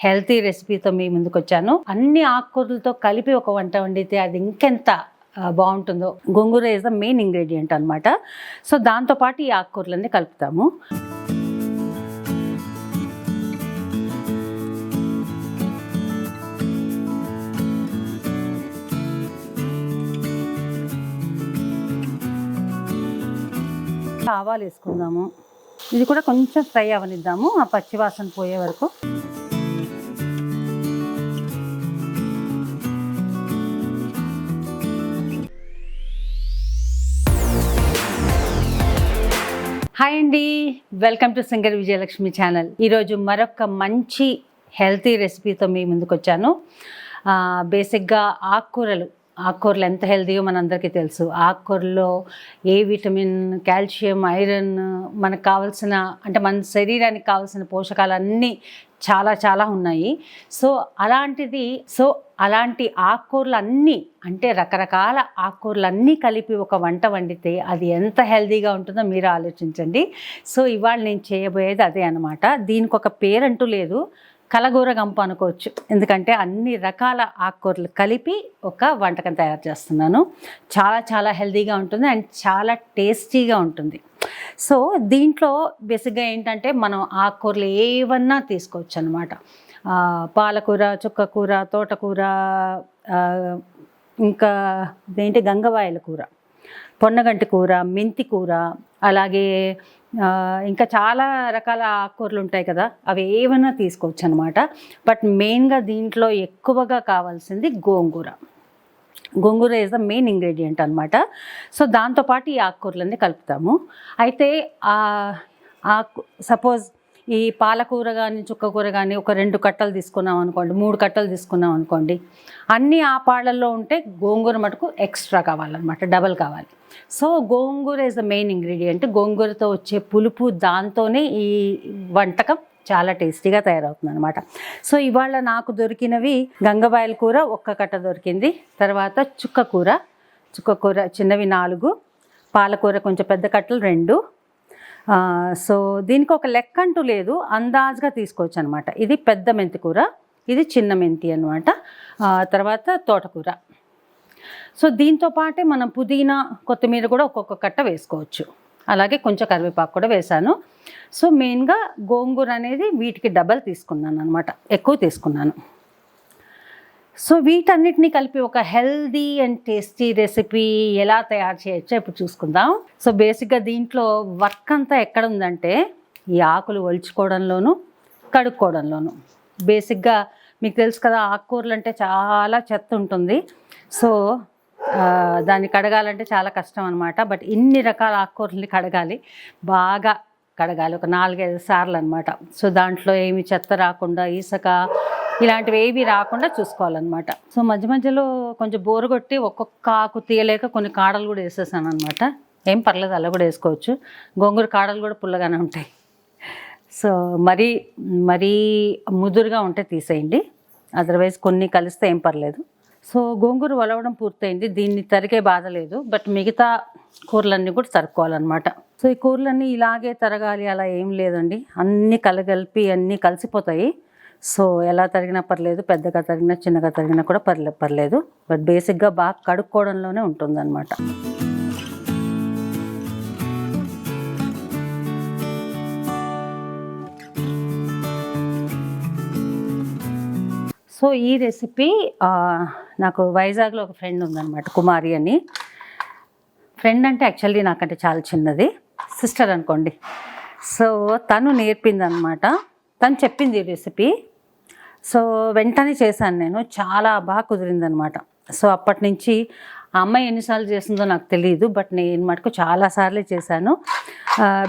Healthy రెసిపీతో మీ ముందుకు వచ్చాను అన్ని ఆకుకూరలతో కలిపి ఒక వంట వండితే అది ఇంకెంత బాగుంటుందో. Gongura is the main ingredient అనమాట సో దాంతోపాటు ఈ ఆకుకూరలన్నీ కలుపుతాము. ఆవాలు వేసుకుందాము. ఇది కూడా కొంచెం ఫ్రై అవనిద్దాము ఆ పచ్చివాసన పోయే వరకు. హాయ్ అండి. Welcome to singer Vijayalakshmi channel. ఈరోజు మరొక మంచి హెల్తీ రెసిపీతో మీ ముందుకు వచ్చాను బేసిక్గా ఆకుకూరలు. ఆకుకూరలు ఎంత హెల్తీయో మనందరికీ తెలుసు. ఆకుకూరలో ఏ విటమిన్ కాల్షియం ఐరన్ మనకు కావాల్సిన అంటే మన శరీరానికి కావాల్సిన పోషకాలన్నీ చాలా చాలా ఉన్నాయి. సో అలాంటిది సో అలాంటి ఆకుకూరలు అన్నీ అంటే రకరకాల ఆకుకూరలు అన్నీ కలిపి ఒక వంట వండితే అది ఎంత హెల్దీగా ఉంటుందో మీరు ఆలోచించండి. సో ఇవాళ నేను చేయబోయేది అదే అనమాట దీనికి ఒక పేరంటూ లేదు. కలగూర గంప అనుకోవచ్చు. ఎందుకంటే అన్ని రకాల ఆకుకూరలు కలిపి ఒక వంటకం తయారు చేస్తున్నాను. చాలా చాలా హెల్దీగా ఉంటుంది అండ్ చాలా టేస్టీగా ఉంటుంది. సో దీంట్లో బేసిక్గా ఏంటంటే మనం ఆకుకూరలు ఏవన్నా తీసుకోవచ్చు అనమాట పాలకూర చుక్కకూర తోటకూర ఇంకా ఇదేంటి గంగవాయల కూర పొన్నగంటి కూర మెంతి కూర అలాగే ఇంకా చాలా రకాల ఆకుకూరలు ఉంటాయి కదా అవి ఏమైనా తీసుకోవచ్చు అనమాట బట్ మెయిన్గా దీంట్లో ఎక్కువగా కావాల్సింది gongura. Gongura is the main ingredient అనమాట సో దాంతోపాటు ఈ ఆకుకూరలన్నీ కలుపుతాము. అయితే ఆకు సపోజ్ ఈ పాలకూర కానీ చుక్కకూర కానీ ఒక రెండు కట్టలు తీసుకున్నాం అనుకోండి మూడు కట్టలు తీసుకున్నాం అనుకోండి అన్నీ ఆ పాళ్ళల్లో ఉంటే గోంగూర మటుకు ఎక్స్ట్రా కావాలన్నమాట డబల్ కావాలి. So gongura is the main ingredient గోంగూరతో వచ్చే పులుపు దాంతోనే ఈ వంటకం చాలా టేస్టీగా తయారవుతుంది అనమాట సో ఇవాళ నాకు దొరికినవి గంగబాయల కూర ఒక్క కట్ట దొరికింది. తర్వాత చుక్క కూర చుక్క కూర చిన్నవి నాలుగు పాలకూర కొంచెం పెద్ద కట్టలు రెండు. సో దీనికి ఒక లెక్క అంటూ లేదు అందాజుగా తీసుకోవచ్చు అనమాట ఇది పెద్ద మెంతి కూర ఇది చిన్న మెంతి అనమాట తర్వాత తోటకూర. సో దీంతో పాటే మనం పుదీనా కొత్తిమీర కూడా ఒక్కొక్క కట్ట వేసుకోవచ్చు. అలాగే కొంచెం కరివేపాకు కూడా వేశాను. సో మెయిన్గా గోంగూర అనేది వీటికి డబల్ తీసుకున్నాను అనమాట ఎక్కువ తీసుకున్నాను. సో వీటన్నిటిని కలిపి ఒక హెల్దీ అండ్ టేస్టీ రెసిపీ ఎలా తయారు చేయొచ్చో ఇప్పుడు చూసుకుందాం. సో బేసిక్గా దీంట్లో వర్క్ అంతా ఎక్కడ ఉందంటే ఈ ఆకులు ఒలుచుకోవడంలోను కడుక్కోవడంలోను. బేసిక్గా మీకు తెలుసు కదా ఆకుకూరలు అంటే చాలా చెత్త ఉంటుంది. సో దాన్ని కడగాలంటే చాలా కష్టం అనమాట బట్ ఇన్ని రకాల ఆకుకూరల్ని కడగాలి. బాగా కడగాలి. ఒక నాలుగైదు సార్లు అనమాట సో దాంట్లో ఏమి చెత్త రాకుండా ఈసక ఇలాంటివి ఏవి రాకుండా చూసుకోవాలన్నమాట. సో మధ్య మధ్యలో కొంచెం బోరు కొట్టి ఒక్కొక్క ఆకు తీయలేక కొన్ని కాడలు కూడా వేసేసాను అనమాట ఏం పర్లేదు అలా కూడా వేసుకోవచ్చు. గోంగూర కాడలు కూడా పుల్లగానే ఉంటాయి. సో మరీ మరీ ముదురుగా ఉంటే తీసేయండి. అదర్వైజ్ కొన్ని కలిస్తే ఏం పర్లేదు. సో గోంగూర వలవడం పూర్తయింది. దీన్ని తరిగే బాధ లేదు. బట్ మిగతా కూరలన్నీ కూడా తరుక్కోవాలన్నమాట. సో ఈ కూరలన్నీ ఇలాగే తరగాలి అలా ఏం లేదండి. అన్నీ కలగలిపి అన్నీ కలిసిపోతాయి. సో ఎలా తరిగినా పర్లేదు పెద్దగా తరిగినా చిన్నగా తరిగినా కూడా పర్లే పర్లేదు. బట్ బేసిక్గా బాగా కడుక్కోవడంలోనే ఉంటుందన్నమాట. సో ఈ రెసిపీ నాకు వైజాగ్లో ఒక ఫ్రెండ్ ఉందన్నమాట కుమారి అని. ఫ్రెండ్ అంటే యాక్చువల్లీ నాకంటే చాలా చిన్నది సిస్టర్ అనుకోండి. సో తను నేర్పింది అనమాట తను చెప్పింది ఈ రెసిపీ. సో వెంటనే చేశాను నేను చాలా బాగా కుదిరిందనమాట సో అప్పటి నుంచి ఆ అమ్మాయి ఎన్నిసార్లు చేసిందో నాకు తెలియదు బట్ నేను మటుకు చాలాసార్లు చేశాను.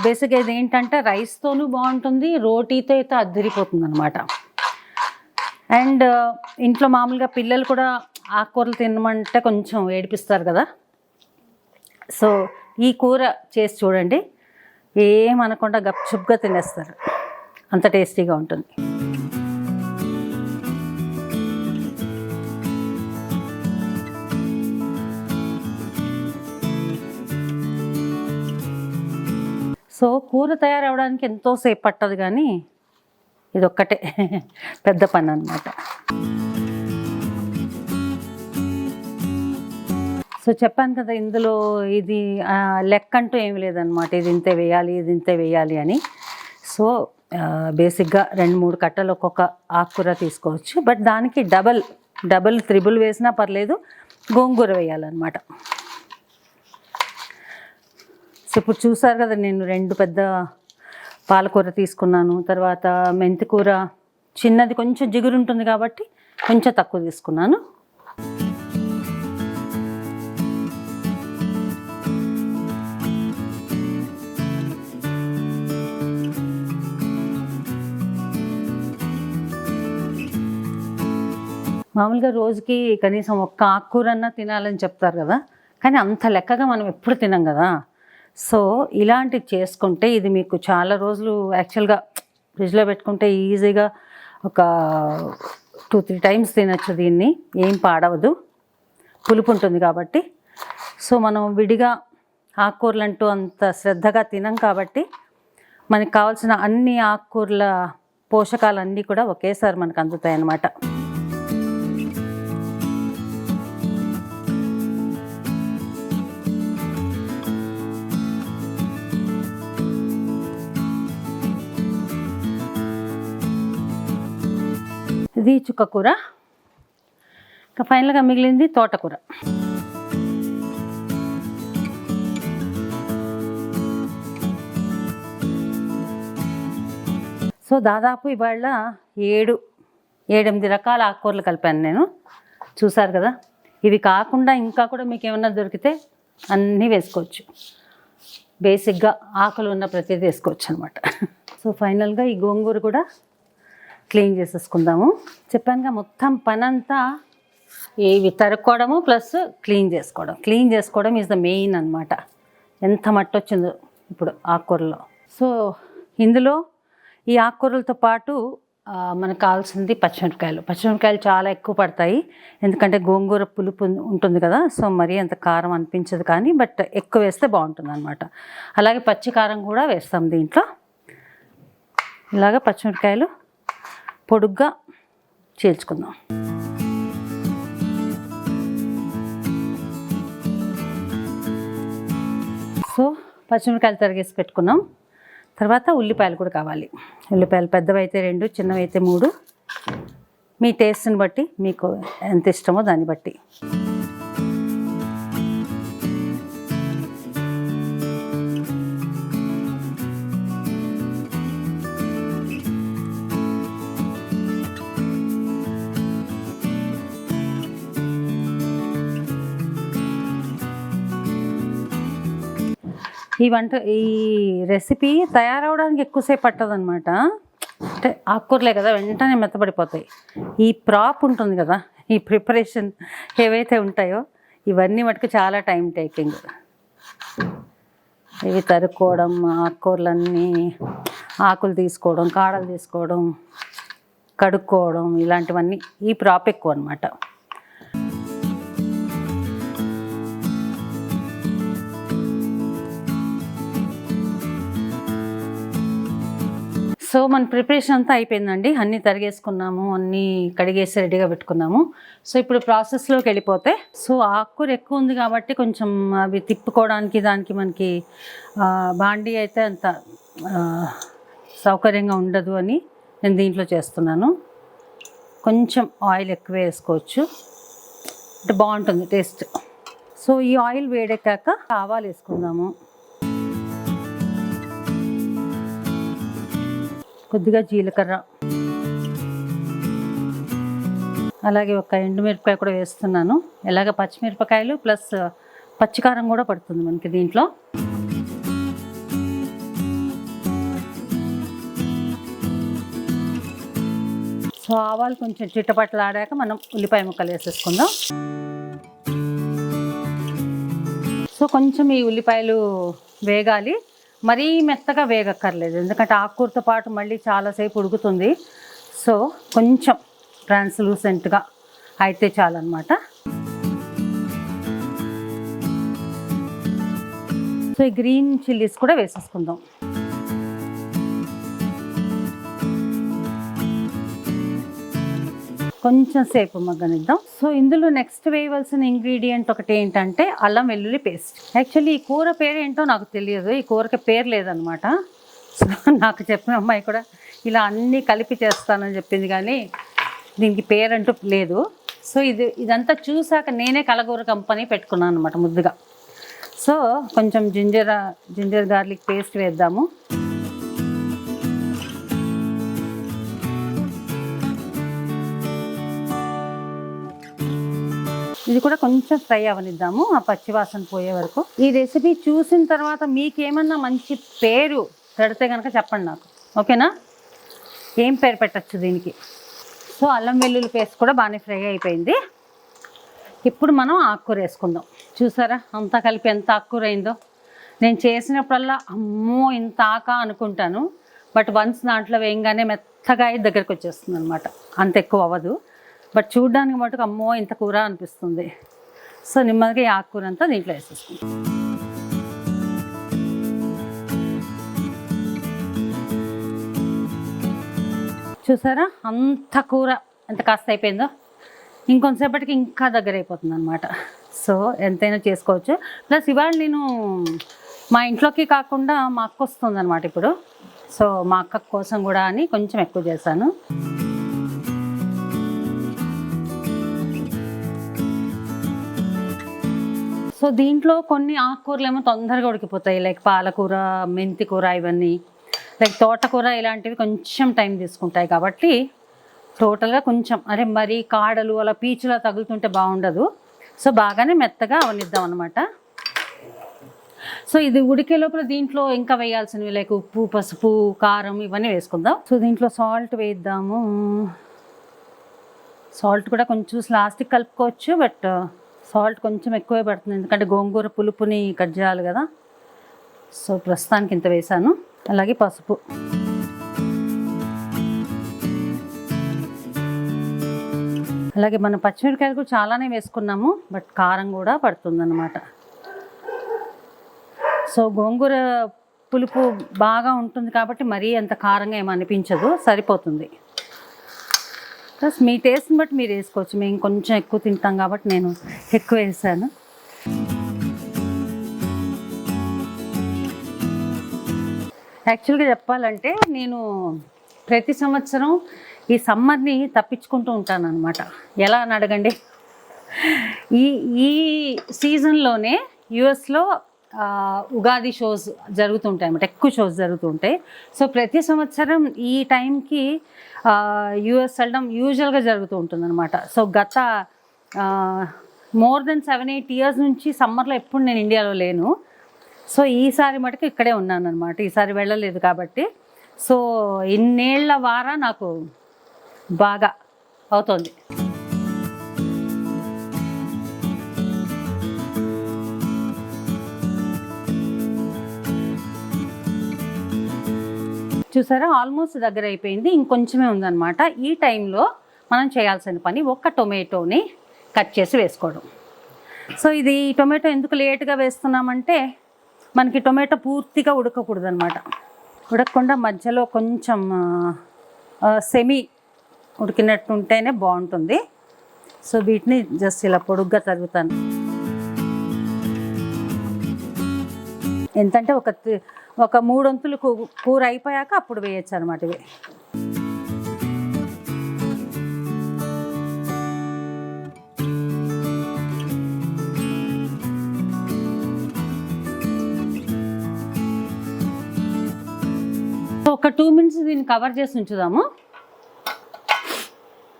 బేసిక్గా ఇది ఏంటంటే రైస్తోనూ బాగుంటుంది రోటీతో అయితే అద్దరిపోతుంది అనమాట అండ్ ఇంట్లో మామూలుగా పిల్లలు కూడా ఆకుకూరలు తినమంటే కొంచెం ఏడిపిస్తారు కదా. సో ఈ కూర చేసి చూడండి. ఏమనకుండా గప్చుప్గా తినేస్తారు. అంత టేస్టీగా ఉంటుంది. సో కూర తయారవడానికి ఎంతోసేపు పట్టదు కానీ ఇది ఒక్కటే పెద్ద పని అనమాట సో చెప్పాను కదా ఇందులో ఇది లెక్క అంటూ ఏమి లేదనమాట ఇది ఇంతే వేయాలి ఇది ఇంతే వేయాలి అని. సో బేసిక్గా రెండు మూడు కట్టలు ఒక్కొక్క ఆకుకూర తీసుకోవచ్చు. బట్ దానికి డబల్ డబల్ త్రిబుల్ వేసినా పర్లేదు గోంగూర వేయాలన్నమాట. సో ఇప్పుడు చూసారు కదా నేను రెండు పెద్ద పాలకూర తీసుకున్నాను తర్వాత మెంతికూర. చిన్నది కొంచెం జిగురు ఉంటుంది కాబట్టి కొంచెం తక్కువ తీసుకున్నాను. మామూలుగా రోజుకి కనీసం ఒక్క ఆకుకూరన్నా తినాలని చెప్తారు కదా కానీ అంత లెక్కగా మనం ఎప్పుడు తినం కదా. సో ఇలాంటివి చేసుకుంటే ఇది మీకు చాలా రోజులు యాక్చువల్గా ఫ్రిడ్జ్లో పెట్టుకుంటే ఈజీగా ఒక టూ త్రీ టైమ్స్ తినచ్చు దీన్ని. ఏం పాడవదు. పులుపు ఉంటుంది కాబట్టి. సో మనం విడిగా ఆకుకూరలు అంటూ అంత శ్రద్ధగా తినం కాబట్టి మనకి కావాల్సిన అన్ని ఆకుకూరల పోషకాలన్నీ కూడా ఒకేసారి మనకు అందుతాయి అన్నమాట ఇది చుక్కకూర ఇంకా ఫైనల్గా మిగిలింది తోటకూర. సో దాదాపు ఇవాళ ఏడు ఏడెనిమిది రకాల ఆకుకూరలు కలిపాను నేను. చూసారు కదా? ఇవి కాకుండా ఇంకా కూడా మీకు ఏమన్నా దొరికితే అన్నీ వేసుకోవచ్చు. బేసిక్గా ఆకులు ఉన్న ప్రతిదీ వేసుకోవచ్చు అనమాట సో ఫైనల్గా ఈ గోంగూర కూడా క్లీన్ చేసేసుకుందాము. చెప్పానుగా మొత్తం పనంతా ఇవి తరుక్కోవడము ప్లస్ క్లీన్ చేసుకోవడం. క్లీన్ చేసుకోవడం ఈజ్ ద మెయిన్ అనమాట ఎంత మట్టి వచ్చిందో ఇప్పుడు ఆకుకూరలో. సో ఇందులో ఈ ఆకుకూరలతో పాటు మనకు కావాల్సింది పచ్చిమిరపకాయలు. పచ్చిమిరపకాయలు చాలా ఎక్కువ పడతాయి. ఎందుకంటే గోంగూర పులుపు ఉంటుంది కదా సో మరీ అంత కారం అనిపించదు కానీ బట్ ఎక్కువ వేస్తే బాగుంటుంది అనమాట అలాగే పచ్చి కారం కూడా వేస్తాం దీంట్లో. ఇలాగ పచ్చిమిరపకాయలు పొడుగ్గా చీల్చుకుందాం సో పచ్చిమిరకాయలు తరిగేసి పెట్టుకున్నాం. తర్వాత ఉల్లిపాయలు కూడా కావాలి. ఉల్లిపాయలు పెద్దవైతే రెండు చిన్నవి అయితే మూడు. మీ టేస్ట్ని బట్టి మీకు ఎంత ఇష్టమో దాన్ని బట్టి. ఈ వంట ఈ రెసిపీ తయారవడానికి ఎక్కువసేపు పట్టదనమాట అంటే ఆకుకూరలే కదా వెంటనే మెత్తబడిపోతాయి. ఈ ప్రాప్ ఉంటుంది కదా ఈ ప్రిపరేషన్ ఏవైతే ఉంటాయో ఇవన్నీ మటుకు చాలా టైం టేకింగ్ ఇవి తరుక్కోవడం ఆకుకూరలన్నీ ఆకులు తీసుకోవడం కాడలు తీసుకోవడం కడుక్కోవడం ఇలాంటివన్నీ ఈ ప్రాప్ ఎక్కువ అనమాట సో మన ప్రిపరేషన్ అంతా అయిపోయిందండి. అన్నీ తరిగేసుకున్నాము అన్నీ కడిగేసి రెడీగా పెట్టుకున్నాము. సో ఇప్పుడు ప్రాసెస్లోకి వెళ్ళిపోతే సో ఆకుకూర ఎక్కువ ఉంది కాబట్టి కొంచెం అవి తిప్పుకోవడానికి దానికి మనకి బాండీ అయితే అంత సౌకర్యంగా ఉండదు అని నేను దీంట్లో చేస్తున్నాను. కొంచెం ఆయిల్ ఎక్కువ వేసుకోవచ్చు. అంటే బాగుంటుంది టేస్ట్. సో ఈ ఆయిల్ వేడెక్కాక ఆవాలు వేసుకుందాము. కొద్దిగా జీలకర్ర. అలాగే ఒక ఎండుమిరపకాయ కూడా వేస్తున్నాను. ఎలాగ పచ్చిమిరపకాయలు ప్లస్ పచ్చికారం కూడా పడుతుంది మనకి దీంట్లో. సో ఆవాలు కొంచెం చిట్టపట్టలాడాక మనం ఉల్లిపాయ ముక్కలు వేసేసుకుందాం. సో కొంచెం ఈ ఉల్లిపాయలు వేగాలి. మరీ మెత్తగా వేగక్కర్లేదు. ఎందుకంటే ఆకుకూరతో పాటు మళ్ళీ చాలాసేపు ఉడుకుతుంది. సో కొంచెం ట్రాన్స్లూసెంట్గా అయితే చాలన్నమాట. సో ఈ గ్రీన్ చిల్లీస్ కూడా వేసేసుకుందాం. కొంచెం సేపు మగ్గనిద్దాం. సో ఇందులో నెక్స్ట్ వేయవలసిన ఇంగ్రీడియంట్ ఒకటి ఏంటంటే అల్లం వెల్లుల్లి పేస్ట్. యాక్చువల్లీ ఈ కూర పేరు ఏంటో నాకు తెలియదు. ఈ కూరకి పేరు లేదనమాట సో నాకు చెప్పిన అమ్మాయి కూడా ఇలా అన్నీ కలిపి చేస్తానని చెప్పింది కానీ దీనికి పేరు అంటూ లేదు. సో ఇది ఇదంతా చూసాక నేనే కలగూర కంపెనీ పెట్టుకున్నాను అనమాట ముద్దుగా. సో కొంచెం జింజర్ జింజర్ గార్లిక్ పేస్ట్ వేద్దాము. ఇది కూడా కొంచెం ఫ్రై అవనిద్దాము ఆ పచ్చివాసన పోయే వరకు. ఈ రెసిపీ చూసిన తర్వాత మీకేమన్నా మంచి పేరు పెడితే కనుక చెప్పండి నాకు. ఓకేనా? ఏం పేరు పెట్టచ్చు దీనికి? సో అల్లం వెల్లుల్లి పేస్ట్ కూడా బాగానే ఫ్రై అయిపోయింది. ఇప్పుడు మనం ఆకుకూర వేసుకుందాం. చూసారా? అంతా కలిపి ఎంత ఆకుకూర అయిందో. నేను చేసినప్పుడల్లా అమ్మో ఇంత ఆక అనుకుంటాను. బట్ వన్స్ దాంట్లో వేయంగానే మెత్తగా దగ్గరికి వచ్చేస్తుంది అనమాట అంత ఎక్కువ అవ్వదు. బట్ చూడడానికి మటుకు అమ్మో ఇంత కూర అనిపిస్తుంది. సో నెమ్మదిగా ఈ ఆకుకూర అంతా దీంట్లో వేసేసుకుంటాం. చూసారా? అంత కూర. ఎంత కాస్త అయిపోయిందో? ఇంకొంతసేపటికి ఇంకా దగ్గర అయిపోతుంది అనమాట సో ఎంతైనా చేసుకోవచ్చు. ప్లస్ ఇవాళ నేను మా ఇంట్లోకి కాకుండా మా అక్క వస్తుంది అనమాట ఇప్పుడు. సో మా అక్క కోసం కూడా అని కొంచెం ఎక్కువ చేశాను. సో దీంట్లో కొన్ని ఆకుకూరలు ఏమో తొందరగా ఉడికిపోతాయి లైక్ పాలకూర మెంతి కూర ఇవన్నీ. లైక్ తోటకూర ఇలాంటివి కొంచెం టైం తీసుకుంటాయి కాబట్టి టోటల్గా కొంచెం అరే మరి కాడలు అలా పీచులా తగులుతుంటే బాగుండదు. సో బాగానే మెత్తగా అవనిద్దాం అనమాట సో ఇది ఉడికే లోపల దీంట్లో ఇంకా వేయాల్సినవి లైక్ ఉప్పు పసుపు కారం ఇవన్నీ వేసుకుందాం. సో దీంట్లో సాల్ట్ వేద్దాము. సాల్ట్ కూడా కొంచెం లాస్ట్కి కలుపుకోవచ్చు బట్ సాల్ట్ కొంచెం ఎక్కువే పడుతుంది. ఎందుకంటే గోంగూర పులుపుని కట్ చేయాలి కదా. సో ప్రస్తుతానికి ఇంత వేసాను అలాగే పసుపు. అలాగే మన పచ్చిమిరకాయలు కూడా చాలానే వేసుకున్నాము. బట్ కారం కూడా పడుతుందన్నమాట. సో గోంగూర పులుపు బాగా ఉంటుంది కాబట్టి మరీ అంత కారంగా ఏమనిపించదు సరిపోతుంది. ప్లస్ మీ టేస్ట్ని బట్టి మీరు వేసుకోవచ్చు. మేము కొంచెం ఎక్కువ తింటాం కాబట్టి నేను ఎక్కువ వేసాను. యాక్చువల్గా చెప్పాలంటే నేను ప్రతి సంవత్సరం ఈ సమ్మర్ని తప్పించుకుంటూ ఉంటాను అనమాట ఎలా అని అడగండి? ఈ ఈ సీజన్లోనే యుఎస్లో ఉగాది షోస్ జరుగుతుంటాయి అన్నమాట. ఎక్కువ షోస్ జరుగుతుంటాయి. సో ప్రతి సంవత్సరం ఈ టైంకి యుఎస్ వెళ్ళడం యూజువల్గా జరుగుతూ ఉంటుంది అనమాట సో గత more than seven eight years నుంచి సమ్మర్లో ఎప్పుడు నేను ఇండియాలో లేను. సో ఈసారి మటుకు ఇక్కడే ఉన్నాను అనమాట ఈసారి వెళ్ళలేదు కాబట్టి. సో ఇన్నేళ్ళ వారా నాకు బాగా అవుతుంది. చూసారా? ఆల్మోస్ట్ దగ్గర అయిపోయింది. ఇంకొంచెమే ఉందన్నమాట. ఈ టైంలో మనం చేయాల్సిన పని ఒక్క టొమాటోని కట్ చేసి వేసుకోవడం. సో ఇది ఈ టొమాటో ఎందుకు లేట్గా వేస్తున్నామంటే మనకి టొమాటో పూర్తిగా ఉడకకూడదు అనమాట ఉడకకుండా మధ్యలో కొంచెం సెమీ ఉడికినట్టు ఉంటేనే బాగుంటుంది. సో వీటిని జస్ట్ ఇలా పొడుగ్గా తరుగుతాను. ఎంతంటే ఒక ఒక మూడొంతులు కూ- కూర అయిపోయాక అప్పుడు వేయచ్చు అనమాట ఇవి ఒక టూ మినిట్స్ దీన్ని కవర్ చేసి ఉంచుదాము.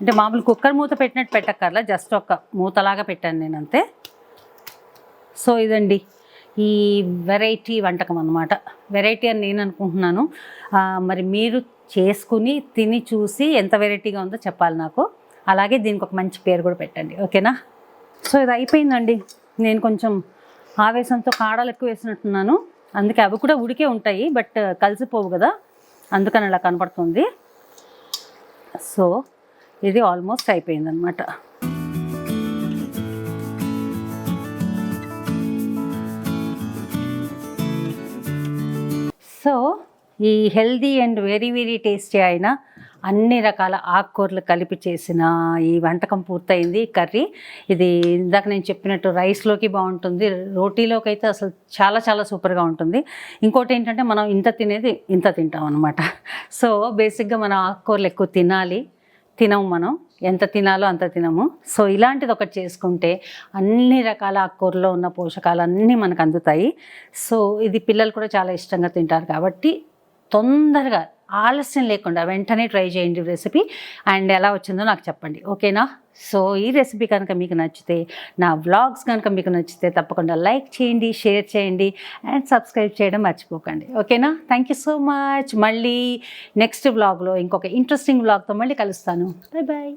అంటే మామూలు కుక్కర్ మూత పెట్టినట్టు పెట్టక్కర్లా జస్ట్ ఒక మూతలాగా పెట్టాను నేను అంతే సో ఇదండి. ఈ వెరైటీ వంటకం అన్నమాట. వెరైటీ అని నేను అనుకుంటున్నాను. మరి మీరు చేసుకుని తిని చూసి ఎంత వెరైటీగా ఉందో చెప్పాలి నాకు. అలాగే దీనికి ఒక మంచి పేరు కూడా పెట్టండి. ఓకేనా? సో ఇది అయిపోయిందండి. నేను కొంచెం ఆవేశంతో కాడలు ఎక్కువ వేసినట్టున్నాను. అందుకే అవి కూడా ఉడికే ఉంటాయి బట్ కలిసిపోవు కదా. అందుకని అలా కనపడుతుంది. సో ఇది ఆల్మోస్ట్ అయిపోయిందనమాట సో ఈ healthy and very very tasty అయిన అన్ని రకాల ఆకుకూరలు కలిపి చేసిన ఈ వంటకం పూర్తయింది కర్రీ. ఇది ఇందాక నేను చెప్పినట్టు రైస్లోకి బాగుంటుంది రోటీలోకి అయితే అసలు చాలా చాలా సూపర్గా ఉంటుంది. ఇంకోటి ఏంటంటే మనం ఇంత తినేది ఇంత తింటాం అనమాట సో బేసిక్గా మనం ఆకుకూరలు ఎక్కువ తినాలి. తినము మనం. ఎంత తినాలో అంత తినము. సో ఇలాంటిది ఒకటి చేసుకుంటే అన్ని రకాల ఆకుకూరలో ఉన్న పోషకాలు అన్నీ మనకు అందుతాయి. సో ఇది పిల్లలు కూడా చాలా ఇష్టంగా తింటారు కాబట్టి తొందరగా ఆలస్యం లేకుండా వెంటనే ట్రై చేయండి రెసిపీ. అండ్ ఎలా వచ్చిందో నాకు చెప్పండి. ఓకేనా? సో ఈ రెసిపీ కనుక మీకు నచ్చితే నా వ్లాగ్స్ కనుక మీకు నచ్చితే తప్పకుండా లైక్ చేయండి షేర్ చేయండి అండ్ సబ్స్క్రైబ్ చేయడం మర్చిపోకండి. ఓకేనా? థ్యాంక్ యూ సో మచ్ మళ్ళీ నెక్స్ట్ వ్లాగ్లో ఇంకొక ఇంట్రెస్టింగ్ వ్లాగ్తో మళ్ళీ కలుస్తాను. Bye bye